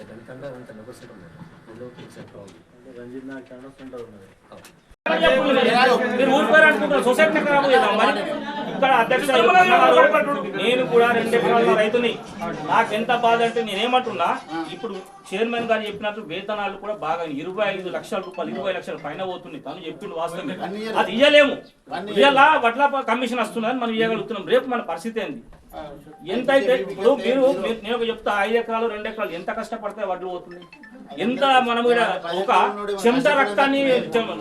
దానికన్నా అంత నెగోసియేట్ ఉన్నది ప్రాబ్లం రంజిత్ నాకు అండర్స్టాండ్ ఉన్నది. మీరు ఊరిపోయారు అనుకుంటారు సొసైటీ ఇక్కడ అధ్యక్షుడు నేను కూడా రెండు ఎకరాల రైతుని. నాకు ఎంత బాధ అంటే నేనేమంటున్నా ఇప్పుడు చైర్మన్ గారు చెప్పినట్టు వేతనాలు కూడా బాగా ఇరవై ఐదు లక్షల రూపాయలు ఇరవై లక్షల పైన పోతుంది. తను చెప్పిండు వాస్తవమే అది ఇయ్యలేము. ఇయ్యాలా? వడ్ల కమిషన్ వస్తున్నది మనం ఇవ్వగలుగుతున్నాం రేపు మన పరిస్థితి ఏంది? ఎంత అయితే ఇప్పుడు మీరు మీరు- నేను ఒక చెప్తా ఐదు ఎకరాలు రెండు ఎకరాలు ఎంత కష్టపడితే వడ్లు పోతుంది? ఎంత మనం ఒక చెమట రక్తాన్ని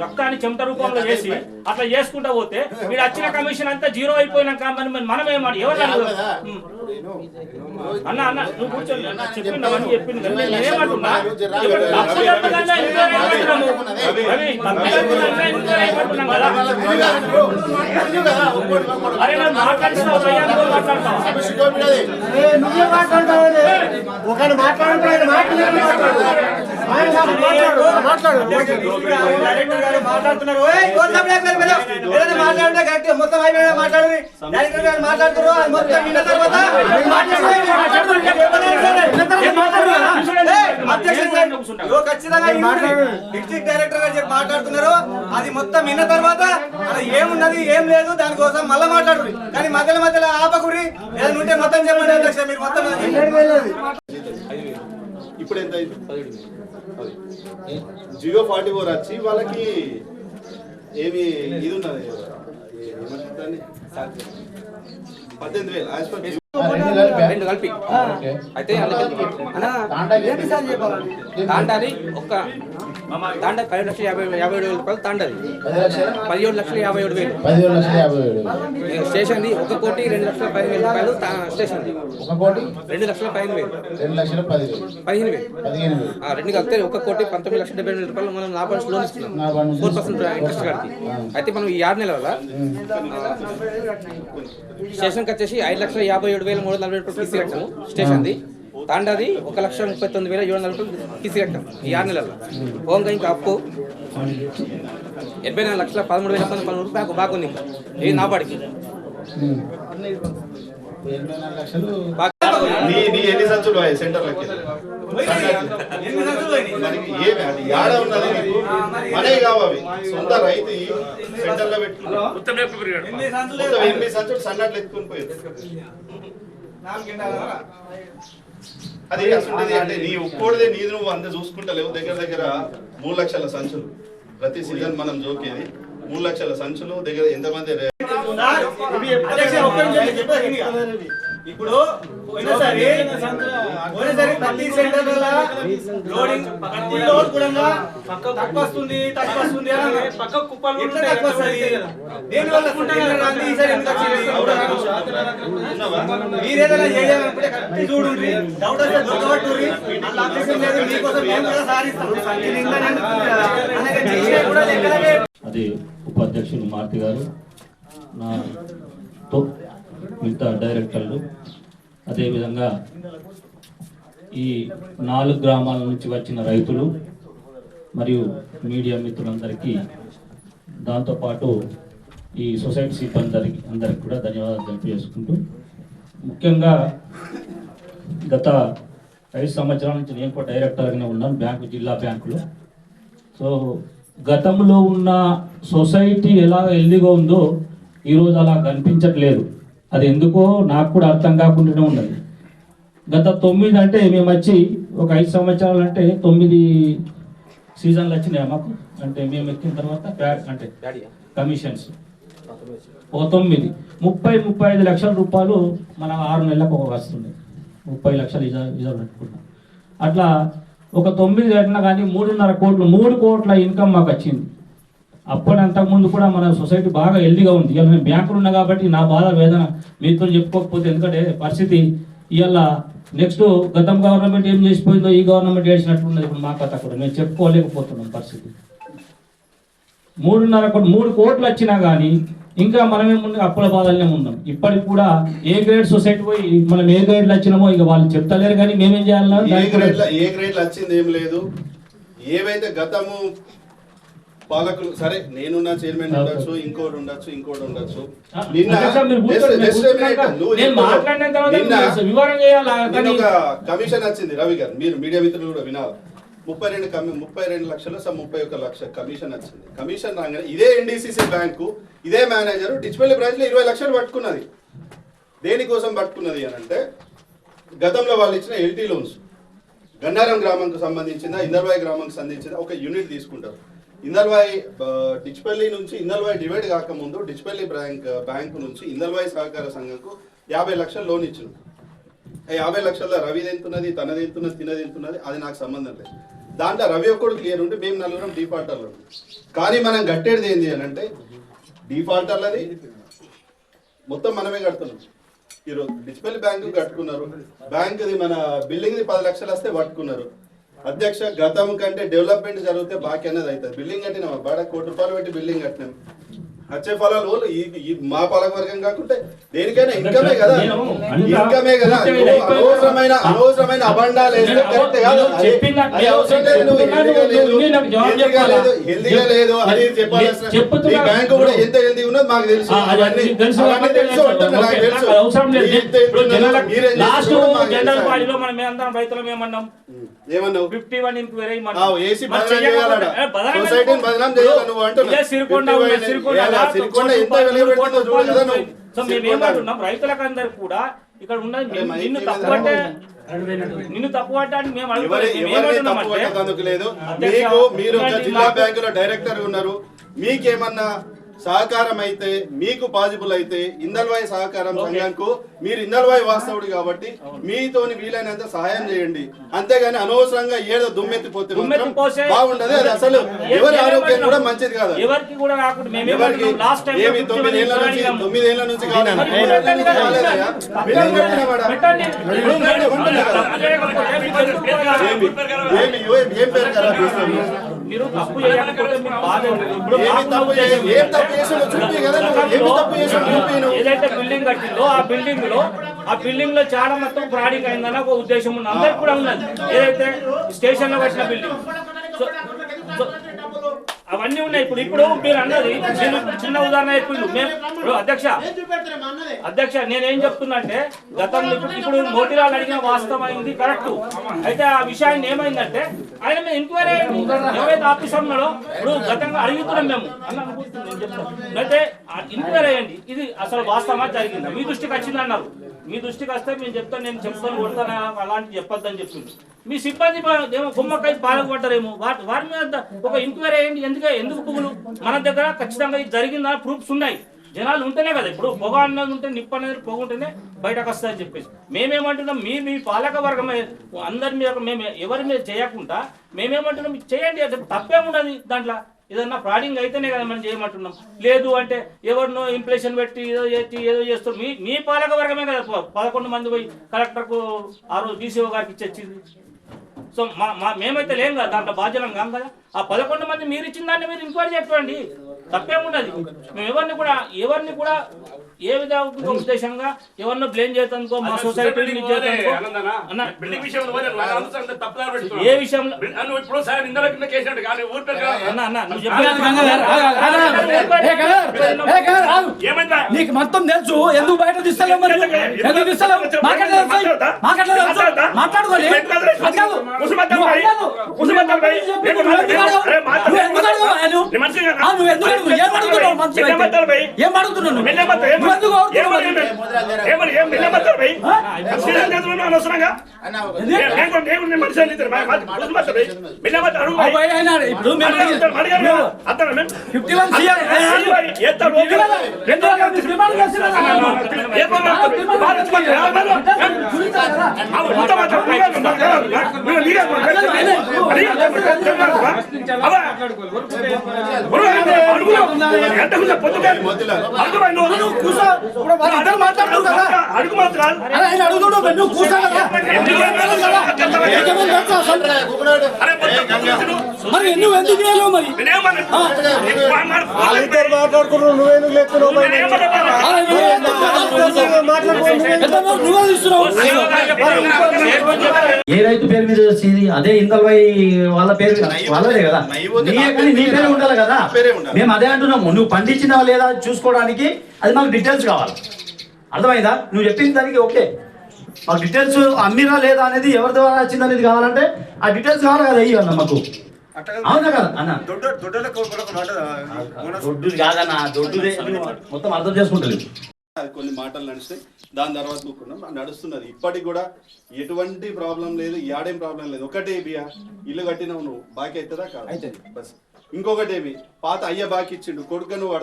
రక్తాన్ని చెమట రూపంలో చేసి అట్లా చేసుకుంటా పోతే వీడు వచ్చిన కమిషన్ అంతా జీరో అయిపోయినాక మరి మరి మనం ఏమాడు ఎవరు. అన్న అన్న నువ్వు కూర్చొని చెప్పిండు అవన్నీ చెప్పిండు కదా అరే నేను మాట్లాడతావా ఒకడు మాట్లాడుతున్నాడు ఆయన మాట్లాడుతున్నారు మాట్లాడితే మొత్తం మాట్లాడుతున్నారు అది మొత్తం విన్న తర్వాత ఖచ్చితంగా డిస్ట్రిక్ట్ డైరెక్టర్ గారు చెప్పి మాట్లాడుతున్నారు అది మొత్తం విన్న తర్వాత అది ఏమున్నది ఏం లేదు దానికోసం మళ్ళీ మాట్లాడు కానీ మధ్యలో మధ్యలో ఆపకురి ఉంటే మొత్తం చెప్పండి అధ్యక్ష మీరు మొత్తం ఇప్పుడు ఎంత జియో ఫార్టీ ఫోర్ వచ్చి వాళ్ళకి ఏమి ఇది ఉన్నది? పద్దెనిమిది వేలు యాజ్ పర్ రెండు కలిపి. అయితే తాండాది ఒక్క తాండ పది లక్షల యాభై యాభై ఏడు వేల రూపాయలు తాండది. పదిహేడు లక్షల యాభై ఏడు వేలు. పదిహేడు లక్షల యాభై ఏడు స్టేషన్ ఒక కోటి రెండు లక్షల పదిహేను వేల రూపాయలు స్టేషన్ ఒక కోటి? రెండు లక్షల పదిహేను వేలు. రెండు లక్షల పదిహేను వేలు. పదిహేను వేలు. ఆ, రెండు కలిపితే ఒక కోటి పంతొమ్మిది లక్షల డెబ్బై వేల రూపాయలు మనం లాభం లోన్ ఇస్తున్నాం. ఫోర్ పర్సెంట్ ఇంట్రెస్ట్ కడితే. అయితే మనం ఈ ఆరు నెలల స్టేషన్కి వచ్చేసి ఐదు లక్షల యాభై ఏడు వేల మూడు వందల నలభై రూపాయలు ఫీజు కట్టాము స్టేషన్ది. తాండాది ఒక లక్ష ముప్పై తొమ్మిది వేల ఏడు వందల రూపాయలు ఈ ఆరు నెలల్లో. ఓంగా ఇంకా అప్పు ఎనభై నాలుగు లక్షల పదమూడు వేల పదకొండు రూపాయలు బ్యాక్ బాగా ఉంది ఇంకా. ఇది నా ఎన్ని సంచులు మనే కావాలి సొంత రైతు ఎనిమిది సంచులు సన్నట్లు ఎత్తుకొని పోయారు అది అసలు అంటే నీ ఒక్కోడిదే నీది నువ్వు అంత చూసుకుంటలేవు. దగ్గర దగ్గర మూడు లక్షల సంచులు. ప్రతి సీజన్ మనం జోకేది. మూడు లక్షల సంచులు దగ్గర ఎంతమంది ఇప్పుడు పోయినసారి పోయినసారి ప్రతి సెంటర్ లోడింగ్ ప్రతి లోడ్ కూడా తక్కువ వస్తుంది తక్కువ వస్తుంది తక్కువ వస్తుంది దేని వల్ల సిలిండర్ రాంది, ఈసారి ఎందుకు వచ్చింది? మీరేదైనా చేయాలనుకుంటే కరెక్ట్ చూడుండ్రి డౌట్ వస్తే దొరకబట్టుర్రి అట్లా అభ్యర్థం లేదు మీకోసం మేము కూడా సాధిస్తాం మీరు ఇంకా నన్ను కదా. అలాగే చేసినా కూడా లెక్కలకే అది ఉపాధ్యక్షులు మారుతి గారు నా తో మిగతా డైరెక్టర్లు. అదేవిధంగా ఈ నాలుగు గ్రామాల నుంచి వచ్చిన రైతులు మరియు మీడియా మిత్రులందరికీ దాంతోపాటు ఈ సొసైటీ సిబ్బంది అందరికి కూడా ధన్యవాదాలు తెలియజేసుకుంటూ ముఖ్యంగా గత ఐదు సంవత్సరాల నుంచి నేను కూడా డైరెక్టర్గానే ఉన్నాను బ్యాంకు జిల్లా బ్యాంకులో. సో గతంలో ఉన్న సొసైటీ ఎలా హెల్దీగా ఉందో ఈరోజు అలా కనిపించట్లేదు. అది ఎందుకో నాకు కూడా అర్థం కాకుండానే ఉన్నది. గత తొమ్మిది అంటే మేము వచ్చి ఒక ఐదు సంవత్సరాలు అంటే తొమ్మిది సీజన్లు వచ్చినాయి మాకు? అంటే మేము ఎక్కిన తర్వాత అంటే కమిషన్స్. ఓ తొమ్మిది. ముప్పై ముప్పై ఐదు లక్షల రూపాయలు మన ఆరు నెలలకు ఒక వస్తుంది. ముప్పై లక్షలు ఇజా రిజర్వ్ పెట్టుకున్నాం. అట్లా ఒక తొమ్మిది కట్టినా కానీ మూడున్నర కోట్లు మూడు కోట్ల ఇన్కమ్ మాకు వచ్చింది. అప్పటి అంతకుముందు కూడా మన సొసైటీ బాగా హెల్దీగా ఉంది. ఇవాళ నేను బ్యాంకులు ఉన్నా కాబట్టి నా బాధ వేదన మీతో చెప్పుకోకపోతే ఎందుకంటే పరిస్థితి ఇవాళ నెక్స్ట్ గతం గవర్నమెంట్ ఏం చేసిపోయిందో ఈ గవర్నమెంట్ చేసినట్లున్నది ఇప్పుడు మా కథ కూడా. మేము చెప్పుకోలేకపోతున్నాం పరిస్థితి. మూడున్నర కోట్లు మూడు కోట్లు వచ్చినా కానీ ఇంకా మనమేముంది అప్పుల బాధలనే ఉన్నాం. ఇప్పటికి కూడా ఏ గ్రేడ్ సొసైటీ పోయి మనం ఏ గ్రేడ్లు వచ్చినామో ఇక వాళ్ళు చెప్తలేరు కానీ మేమేం చేయాలన్నా ఏ ఏ గ్రేడ్లు వచ్చింది ఏం లేదు. ఏవైతే గతము పాలకులు సరే నేనున్న చైర్మన్ ఉండొచ్చు ఇంకోటి ఉండొచ్చు ఇంకోటి ఉండొచ్చు. నిన్న ఒక కమిషన్ వచ్చింది రవి గారు మీరు మీడియా మిత్రులు కూడా వినాలి. ముప్పై రెండు కమి ముప్పై రెండు లక్షలు సమ్ ముప్పై ఒక లక్ష కమిషన్ వచ్చింది. కమిషన్ రాగానే ఇదే ఎన్డీసీసీ బ్యాంకు ఇదే మేనేజర్ డిచ్పల్లి బ్రాంచ్లో ఇరవై లక్షలు పట్టుకున్నది. దేనికోసం పట్టుకున్నది అని అంటే గతంలో వాళ్ళు ఇచ్చిన ఎల్టీ లోన్స్ గన్నారం గ్రామంకు సంబంధించిన ఇందల్వాయి గ్రామంకి సంబంధించిన ఒక యూనిట్ తీసుకుంటారు. ఇందల్వాయి డిచ్పల్లి నుంచి ఇందల్వాయి డివైడ్ కాకముందు డిచ్పల్లి బ్యాంక్ బ్యాంకు నుంచి ఇందల్వాయి సహకార సంఘంకు యాభై లక్షలు లోన్ ఇచ్చిన యాభై లక్షల్లో రవి తింటున్నది తనది ఎంతున్నది తినది తింటున్నది అది నాకు సంబంధం లేదు. దాంట్లో రవి ఒక్కడు క్లియర్ ఉంటే మేము నలుగురం డిఫాల్టర్లు కానీ మనం కట్టేది ఏంది అని అంటే డిఫాల్టర్లది మొత్తం మనమే కడుతున్నాం. ఈరోజు డిజిటల్ బ్యాంకు కట్టుకున్నారు. బ్యాంకుది మన బిల్డింగ్ది పది లక్షలు వస్తే పట్టుకున్నారు. అధ్యక్ష గతం కంటే డెవలప్మెంట్ జరిగితే బాకీ అనేది అవుతుంది. బిల్డింగ్ కట్టినాం బాడ కోటి రూపాయలు పెట్టి బిల్డింగ్ కట్టినాం. వచ్చే ఫలాలు ఈ మా పాలక వర్గం కాకుంటే దేనికైనా ఇన్కమే కదా. ఇన్కమే కదా. అనవసరమైన అనవసరమైన అబండాలు వేస్తే నేను కరెక్ట్ కాదు. నేను అది- చెప్పిన- అది అవసరం లేదు నువ్వు హెల్దీగా లేదు. హెల్దీగా అది చెప్పాల్సిన. ఈ బ్యాంకు కూడా ఎంత హెల్దీ ఉన్నది మాకు తెలుసు. అవన్నీ తెలుసు. నాకు ఏమన్నావు? ఫిఫ్టీ వన్ ఆ, ఏసీ బదనాం చేయాలట. సొసైటీని బదనాం చేయాలి? నువ్వు అంటున్నావు. సిరికొండ 51 ఉన్న సిరికొండ ఏలా, లాస్ట్ సిరికొండ కోటి ఎంత రూపాయలు, విలువ కోటి పెడుతుందో రూపాయలు చూడు కదా నువ్వు. సో మేము సిరికొండ. ఏమంటున్నాం రైతులకందరు కూడా ఇక్కడ నిన్ను- నిన్ను మీద తప్పు పట్టడానికి మేము అడుగుతున్నాం లేదు మీకు మీరు జిల్లా బ్యాంకులో డైరెక్టర్ ఉన్నారు మీకేమన్నా సహకారం అయితే మీకు పాజిబుల్ అయితే ఇందల్వాయి సహకారం. సంఘంకు మీరు ఇందల్వాయి వాస్తవుడు కాబట్టి మీతోని వీలైనంత సహాయం చేయండి. అంతేగాని అనవసరంగా ఏదో దుమ్మెత్తిపోతే బాగుండదు. అది అసలు ఎవరి? ఆరోగ్యం కూడా మంచిది కాదు. ఎవరికి కూడా ఏమి తొమ్మిదేళ్ళ నుంచి తొమ్మిదేళ్ళ నుంచి. ఏమి ఏం- పేరు ఏమి? తప్పు చూపి కదా. ఏమి తప్పు చూపి. ఏదైతే బిల్డింగ్ కట్టిందో ఆ బిల్డింగ్లో ఆ బిల్డింగ్లో చాలా మొత్తం ప్రాడింగ్ అయిందని ఒక ఉద్దేశం ఉంది అందరికి కూడా ఉన్నది ఏదైతే స్టేషన్లో కట్టిన బిల్డింగ్ అవన్నీ ఉన్నాయి. ఇప్పుడు ఇప్పుడు మీరు అన్నది. చిన్న ఉదాహరణ చెప్పిండు మేము ఇప్పుడు అధ్యక్ష అధ్యక్ష నేనేం చెప్తున్నా అంటే గతంలో ఇప్పుడు ఇప్పుడు మోటిరాలు అడిగిన వాస్తవమైంది కరెక్ట్. అయితే ఆ విషయాన్ని ఏమైందంటే ఆయన మీద ఎంక్వైరీ అయ్యింది ఎవరైతే ఆఫీసర్ ఉన్నాడో ఇప్పుడు గతంగా అడుగుతున్నాం మేము. అన్న అయితే ఎంక్వైరీ అయ్యండి. ఇది అసలు వాస్తవమా జరిగిందా? మీ దృష్టికి వచ్చింది అన్నారు మీ దృష్టికి వస్తే మేము చెప్తాను నేను చెప్తాను కొడతానా అలాంటివి చెప్పొద్దని చెప్పింది మీ సిబ్బంది బా- ఏమో గుమ్మకాయ పాల్గొంటారేమో వాటి వారి మీద ఒక ఎంక్వైరీ అయ్యండి ఎందుకు? ఎందుకు పువ్వులు? మన దగ్గర ఖచ్చితంగా ఇది జరిగిందా? ప్రూఫ్స్ ఉన్నాయి. జనాలు ఉంటేనే కదా. ఇప్పుడు పొగ అన్నది ఉంటే నిప్పు అనేది పొగ ఉంటేనే బయటకు వస్తుందని చెప్పేసి. మేమేమంటున్నాం? మీ మీ పాలక వర్గం అందరి మీద మేము ఎవరి మీద చేయకుండా మేమేమంటున్నాం? చేయండి అంటే తప్పేముండదు దాంట్లో. ఏదన్నా ఫ్రాడింగ్ అయితేనే కదా మనం చేయమంటున్నాం. లేదు అంటే ఎవరినో ఇంప్లేషన్ పెట్టి ఏదో చేసి ఏదో చేస్తారు మీ మీ పాలక వర్గమే కదా పదకొండు మంది పోయి కలెక్టర్కు ఆ రోజు డీసీఓ గారికి ఇచ్చేసింది. సో మా మా మేమైతే లేం కదా దాంట్లో బాధ్యులం కాం కదా ఆ పదకొండు మంది మీరు ఇచ్చిన దాన్ని మీరు ఎంక్వైరీ చెప్పండి తప్పేముండదు మేము ఎవరిని కూడా ఎవరిని కూడా ఏ విధంగా ఉద్దేశంగా ఎవరినో బ్లేమ్ చేస్తానుకో మా సొసైటీ. ఏ విషయంలో నీకు మొత్తం తెలుసు ఎందుకు బయట మరి ఎందుకు మాకెట్లా అనవసరంగా ఎందుకు? నేను కూడా- నేను కూడా నీ మనిషి అని ఇద్దరు. మా- మా- కూర్చోబెడతారు భయ్. నిలబడతారు, అడుగు ఆ భయ్. భయ అయినా ఇప్పుడు మేము అడిగారు, అడిగారు, అడిగారు కదా. అతను మేము- 51 సీఆర్ ఏ ఎత్తాడు, ఓకే. రెండు వందల యాభై డిమాండ్ చేస్తున్నారు కదా. ఏ పని మాట్లాడు? బాగా వచ్చి మాట్లాడు. ఆ, బాగా. అవును, మొత్తం మాట్లాడు. నువ్వే మాట్లాడు. నువ్వు నీకే మాట్లాడు. అడిగి- అడుగు అంటే అడుగు. ఉండాలి ఎంత కూర్చో పొద్దుగా అడుగు మరి అడుగు మాత్రం మరి నువ్వు ఎందుకు చేయలేవు మరి వాళ్ళిద్దరు నువ్వే తీస్తున్నావు ఏ రైతు పేరు మీద వచ్చింది అదే ఇందల్వై వాళ్ళ పేరు వాళ్ళదే కదా. నీ పేరు ఉండాలి కదా. మేము అదే అంటున్నాము. నువ్వు పండించినావా లేదా చూసుకోవడానికి? అది మాకు డీటెయిల్స్ కావాలి. అర్థమైందా? నువ్వు చెప్పిన దానికి ఓకే. మాకు డీటెయిల్స్ అమ్మిరా లేదా అనేది ఎవరి ద్వారా వచ్చింది అనేది కావాలంటే ఆ డీటెయిల్స్ కావాలి కదా అయ్యి అన్న మాకు అవునా కదా? అన్న. దొడ్డు కాదన్న. నువ్వు మొత్తం అర్థం చేసుకుంటలేదు. కొన్ని మాటలు నడిచినాయి దాని తర్వాత కూకున్నాం. నడుస్తున్నది. ఇప్పటికి కూడా ఎటువంటి ప్రాబ్లం లేదు యాడేం ప్రాబ్లం లేదు. ఒకటే బియా ఇల్లు కట్టినావు నువ్వు. బాకీ అవుతుందా కాదు. బస్. ఇంకొకటి ఏమి పాత అయ్య బాకీ ఇచ్చిండు కొడుకు నువ్వు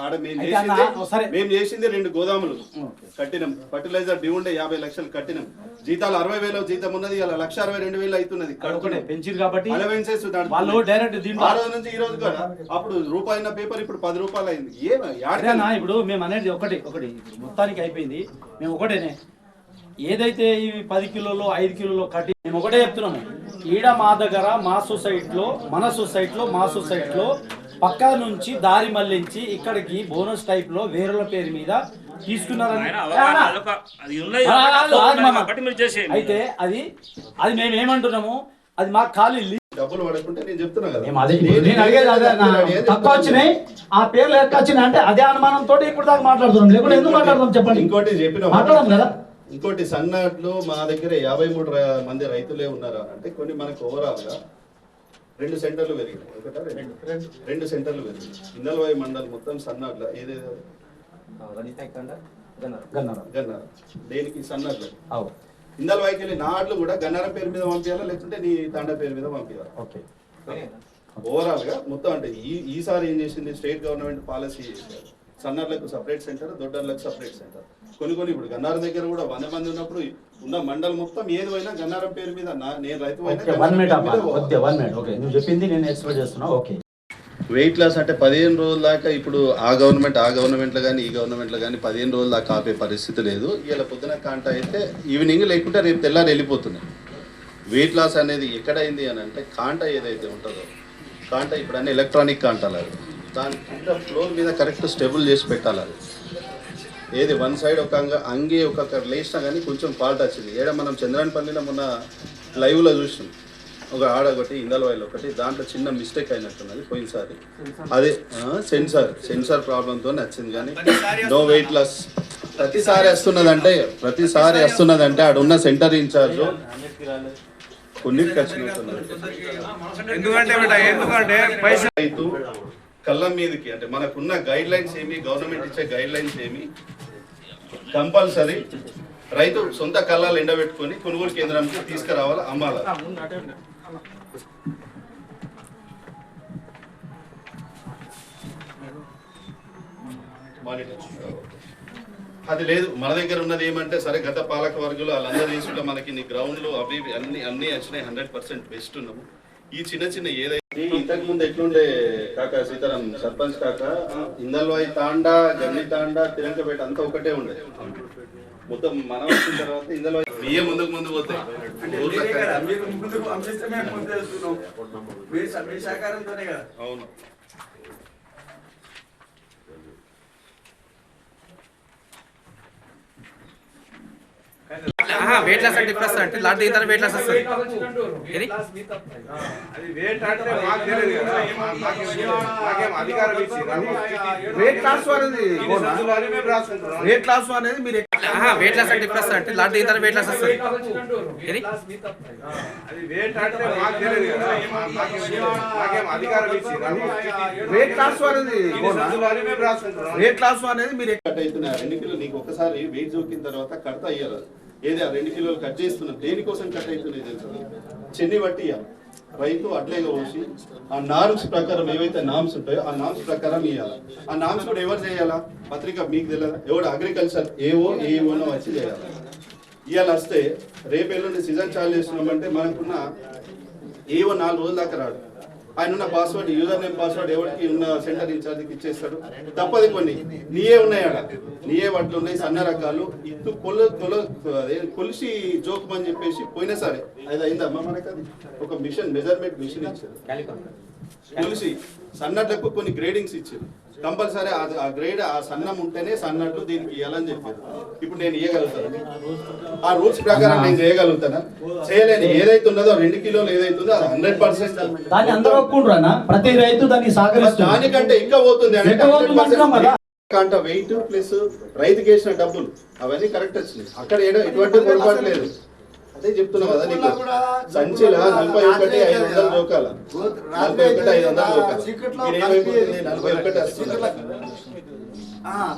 ఆడ మేము చేసింది సరే. మేము చేసింది రెండు గోదాములు. కట్టినాం. ఫర్టిలైజర్ డ్యూ ఉండే యాభై లక్షలు కట్టినాం. జీతాలు అరవై వేలు జీతం ఉన్నది ఇలా లక్ష అరవై రెండు వేలు అవుతున్నది పెంచిరు కాబట్టి అలవెన్సెస్ వాళ్ళు డైరెక్ట్ దీంట్లో ఆ రోజు నుంచి ఈ రోజు కూడా అప్పుడు రూపాయి పేపర్ ఇప్పుడు పది రూపాయలు అయింది ఏమి అదేనా ఇప్పుడు మేము అనేది ఒకటి ఒకటి. మొత్తానికి అయిపోయింది. మేము ఒకటేనే. ఏదైతే ఇవి పది కిలోలు ఐదు కిలోలు కట్టి మేము ఒకటే చెప్తున్నాము ఈడ మా దగ్గర మా సొసైటీలో మన సొసైటీలో మా సొసైటీలో పక్క నుంచి దారి మళ్ళించి ఇక్కడికి బోనస్ టైప్లో వేరేల పేరు మీద తీసుకున్నారని అయితే అది అది మేము ఏమంటున్నాము? అది మాకు ఖాళీ డబ్బులు పడకుంటే నేను చెప్తున్నా కదా. మేము అదే ఇప్పుడు నేను అడిగేది అదే అన్న. తక్కువ వచ్చినాయి. ఆ పేర్లు ఎక్క వచ్చినాయి? అంటే అదే అనుమానంతో ఇప్పుడు దాకా మాట్లాడుతున్నాం. లేకుంటే ఎందుకు మాట్లాడదాం చెప్పండి? ఇంకోటి చెప్పిన మాట్లాడడం కదా. ఇంకోటి సన్నాట్లు మా దగ్గర యాభై మూడు మంది రైతులే ఉన్నారు అంటే కొన్ని మనకు ఓవరాల్గా రెండు సెంటర్లు పెరిగినాయి. ఒకటా రెండు? రెండు సెంటర్లు పెరిగినాయి. ఇందల్వాయి మండల్ మొత్తం సన్నాట్ల ఏదేదో గన్నారం. గన్నారం. దేనికి? సన్నాట్లు అవు. ఇందల్వాయికి వెళ్ళి నాట్లు కూడా గన్నారం పేరు మీద పంపించాలా లేకుంటే నీ తాండా పేరు మీద పంపించాలా ఓకే. ఓవరాల్గా మొత్తం అంటే ఈ ఈసారి ఏం చేసింది? స్టేట్ గవర్నమెంట్ పాలసీ సన్నర్లకు సపరేట్ సెంటర్ దొడ్డర్లకు సపరేట్ సెంటర్. కొన్ని కొన్ని ఇప్పుడు గన్నారం దగ్గర కూడా వంద మంది ఉన్నప్పుడు ఉన్న మండలం మొత్తం ఏది పోయినా గన్నారం పేరు మీద నేను రైతు ఓకే వన్ గన్నారం మినిట్ పేరు మీద పోవాలి. ఓకే వన్ మినిట్ ఓకే నువ్వు చెప్పింది నేను ఎక్స్పెక్ట్ చేస్తున్నా. ఓకే. వెయిట్ లాస్ అంటే పదిహేను రోజుల దాకా ఇప్పుడు ఆ గవర్నమెంట్ ఆ గవర్నమెంట్లో కానీ ఈ గవర్నమెంట్లో కానీ పదిహేను రోజుల దాకా ఆపే పరిస్థితి లేదు. ఇలా పొద్దున కాంట అయితే ఈవినింగ్ లేకుంటే రేపు తెల్లారి వెళ్ళిపోతున్నాయి. వెయిట్ లాస్ అనేది ఎక్కడైంది అని అంటే కాంట ఏదైతే ఉంటుందో కాంట ఇప్పుడు అన్ని ఎలక్ట్రానిక్ కాంటాలు దాని కింద ఫ్లోర్ మీద కరెక్ట్ స్టెబుల్ చేసి పెట్టాలి అది. ఏది వన్ సైడ్ ఒక అంగ ఒక లేచినా కానీ కొంచెం ఫాల్ట్ వచ్చింది. ఏడ మనం చంద్రాయనపల్లిలో మొన్న లైవ్లో చూసినాం. ఒక ఆడ ఒకటి ఇందలవాయిల్ ఒకటి దాంట్లో చిన్న మిస్టేక్ అయినట్టున్నది పోయినసారి. అదే సెన్సార్ సెన్సార్ ప్రాబ్లంతో వచ్చింది కానీ నో వెయిట్ లాస్ ప్రతిసారి వస్తున్నదంటే ప్రతిసారి వస్తున్నదంటే ఆడ ఉన్న సెంటర్ ఇన్ఛార్జ్ కొన్నిటికి వచ్చినట్టున్నది రైతు కళ్ళం మీదకి అంటే మనకున్న గైడ్ లైన్స్ ఏమి గవర్నమెంట్ ఇచ్చే గైడ్ లైన్స్ ఏమి కంపల్సరీ రైతు సొంత కళ్ళాలు ఎండబెట్టుకొని కొనుగోలు కేంద్రానికి తీసుకురావాలి అమ్మాలి? అది లేదు మన దగ్గర ఉన్నది ఏమంటే సరే గత పాలక వర్గులు వాళ్ళందరూ తీసుకుంటే మనకి నీ గ్రౌండ్లు అవి అన్ని అన్ని వచ్చినాయి హండ్రెడ్ పర్సెంట్ బెస్ట్ ఉన్నాము. ఈ చిన్న చిన్న ఏదైతే ఇంతకు ముందు ఎట్లుండే కాక సీతారాం సర్పంచ్ కాక ఇందల్వాయి తాండా గన్ని తాండా తిరంకపేట అంతా ఒకటే ఉండే. మొత్తం మనం వచ్చిన తర్వాత ఇందల్వాయి బియ్యం ముందుకు ముందు పోతాయి ఊర్ల అవును. వెయిట్ లాస్ అంటే ఇప్పుడు అంటే లాంటి ఇంత వెయిట్ లాస్ వస్తుంది. ఏది? రేట్ లాస్ అనేది రేట్ లాస్ అనేది మీరు ఆహా, వెయిట్ లాస్ అంటే ఇప్పుడు అంటే లాంటి ఇంత వెయిట్ లాస్ వస్తుంది. ఏది? రేట్ లాస్ అనేది రేట్ లాస్ అనేది మీరు కట్ కిలోలు నీకు ఒకసారి వెయిట్ జోకిన తర్వాత కడత అయ్యారు ఏది ఆ రెండు కిలోలు కట్ చేస్తున్నాం దేనికోసం కట్ అవుతున్నాయి తెలుసు? చెన్ని బట్టి రైతు అట్లేగా పోసి ఆ నార్మ్స్ ప్రకారం ఏవైతే నామ్స్ ఉంటాయో ఆ నామ్స్ ప్రకారం ఇవ్వాలి ఆ నామ్స్ కూడా ఎవరు చేయాలా? పత్రిక మీకు తెలియదా? ఎవడు అగ్రికల్చర్ ఏవో ఏవోనో వచ్చి చేయాలి. ఇవాళ వస్తే రేపు ఎల్లుండి సీజన్ చాలు చేస్తున్నామంటే మనకున్న ఏవో నాలుగు రోజుల దాకా రాడు. ఆయన ఉన్న పాస్వర్డ్ యూజర్ నేమ్ పాస్వర్డ్ ఎవరికి ఉన్న సెంటర్ ఇన్ఛార్జ్కి ఇచ్చేస్తాడు. తప్పది కొన్ని. నీయే ఉన్నాయి నీయే వడ్లు ఉన్నాయి సన్న రకాలు. ఇత్తు కొల కొల కొలిసి జోకమని చెప్పేసి పోయినసారి అది అయిందమ్మా మనకు అది? ఒక మిషన్ మెజర్మెంట్ మిషన్ ఇచ్చారు. కొలిసి సన్నట్లకు కొన్ని గ్రేడింగ్స్ ఇచ్చారు. కంపల్సరీ ఆ గ్రేడ్ ఆ సన్నం ఉంటేనే సన్నట్లు దీనికి ఇవ్వాలని చెప్పారు. ఇప్పుడు నేను ఇవ్వగలుగుతాను ఆ రూల్స్ ప్రకారం నేను చేయగలుగుతానా? చేయలేను ఏదైతే ఉన్నదో రెండు కిలోలు ఏదైతే ఉందో అది హండ్రెడ్ పర్సెంట్ దాన్ని అందరూ ఒప్పుకుంటారు అన్న? ప్రతి రైతు దాన్ని సహకరిస్తారు దానికంటే ఇంకా పోతుంది అంటే. కాంట వెయిట్ ప్లస్ రైతుకి వేసిన డబ్బులు అవన్నీ కరెక్ట్ వచ్చినాయి. అక్కడ ఏదో ఎటువంటి పొరపాటు లేదు. అదే చెప్తున్నా కదా నీకు. సంచిల నలభై ఒకటి ఐదు వందలు జోకాల నలభై ఒకటి ఐదు వందలు జోకాల నలభై ఒకటి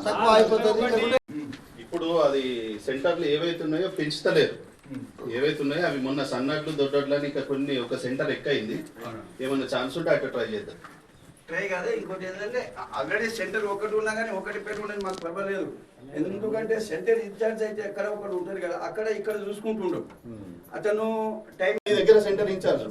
తక్కువ అయిపోతుంది. ఇప్పుడు అది సెంటర్లు ఏవైతే ఉన్నాయో పెంచుతలేరు ఏవైతే ఉన్నాయో అవి మొన్న సన్నట్లు దొడ్డట్లు అని ఇంకా కొన్ని ఒక సెంటర్ ఎక్కయింది ఏమన్నా ఛాన్స్ ఉంటే అక్కడ ట్రై చేద్దాం. ట్రై కాదు ఇంకోటి ఏంటంటే ఆల్రెడీ సెంటర్ ఒకటి ఉన్నా కానీ ఒకటి పెట్టుకునేది మాకు పర్వాలేదు. ఎందుకంటే సెంటర్ ఇన్ఛార్జ్ అయితే ఎక్కడ ఒకటి ఉంటారు కదా అక్కడ ఇక్కడ చూసుకుంటుండు. అతను టైం నీ దగ్గర సెంటర్ ఇన్ఛార్జ్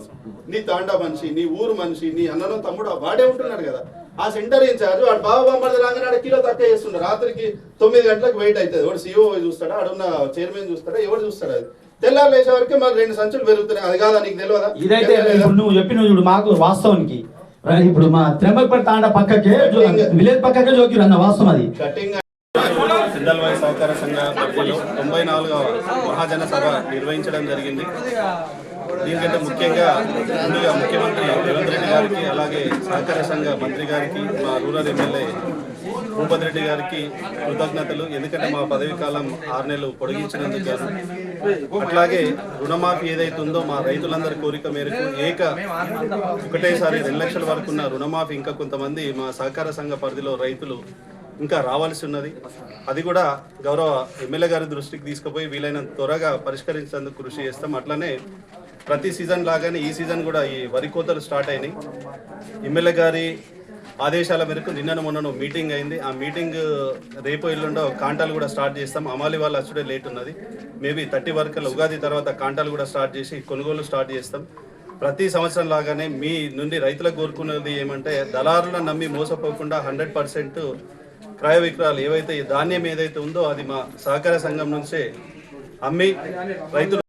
నీ. తాండా మనిషి నీ ఊరు మనిషి నీ అన్నలో తమ్ముడు వాడే ఉంటున్నాడు కదా. ఆ సెంటర్ ఇన్ఛార్జ్ వాడు బాబు బామ్మడి రాగానే ఆడ కిలో తక్కువ చేస్తుండే రాత్రికి తొమ్మిది గంటలకు వెయిట్ అవుతుంది. వాడు సీఓ చూస్తాడా ఆడున్న చైర్మన్ చూస్తాడా ఎవరు చూస్తాడా అది? తెల్లారు లేచే వరకు మరి రెండు సంచులు పెరుగుతున్నాయి. అది కాదా నీకు తెలియదా ఇదైతే నువ్వు చెప్పిన చూడు మాకు వాస్తవానికి. ఇప్పుడు మా త్రెంబకపేట తాండ పక్కకే విలేజ్ పక్కకే జోకిరు అన్న వాస్తవం అది. సింధల్వాయి సహకార సంఘ తొంభై నాలుగవ మహాజన సభ నిర్వహించడం జరిగింది. దీనికంటే ముఖ్యంగా ముందుగా ముఖ్యమంత్రి రేవంత్ రెడ్డి గారికి అలాగే సహకార సంఘ మంత్రి గారికి మా రూరల్ ఎమ్మెల్యే భూపతి రెడ్డి గారికి కృతజ్ఞతలు. ఎందుకంటే మా పదవి కాలం ఆరు నెలలు పొడిగించినందుకు అట్లాగే రుణమాఫీ ఏదైతే ఉందో మా రైతులందరి కోరిక మేరకు ఏక ఒకటేసారి రెండు లక్షల వరకు ఉన్న రుణమాఫీ ఇంకా కొంతమంది మా సహకార సంఘ పరిధిలో రైతులు ఇంకా రావాల్సి ఉన్నది. అది కూడా గౌరవ ఎమ్మెల్యే గారి దృష్టికి తీసుకుపోయి వీలైనంత త్వరగా పరిష్కరించేందుకు కృషి చేస్తాం. అట్లనే ప్రతి సీజన్ లాగానే ఈ సీజన్ కూడా ఈ వరి కోతలు స్టార్ట్ అయినాయి. ఎమ్మెల్యే గారి ఆదేశాల మేరకు నిన్నను మొన్నను మీటింగ్ అయింది. ఆ మీటింగ్ రేపు ఎల్లుండో కాంటాలు కూడా స్టార్ట్ చేస్తాం. అమాలి వాళ్ళు అచ్చుడే లేట్ ఉన్నది. మేబీ థర్టీ వరకు ఉగాది తర్వాత కాంటాలు కూడా స్టార్ట్ చేసి కొనుగోలు స్టార్ట్ చేస్తాం. ప్రతి సంవత్సరం లాగానే మీ నుండి రైతులకు కోరుకున్నది ఏమంటే దళారులను నమ్మి మోసపోకుండా హండ్రెడ్ పర్సెంట్ క్రయ విక్రయాలు ఏవైతే ధాన్యం ఏదైతే ఉందో అది మా సహకార సంఘం నుంచే అమ్మి రైతులు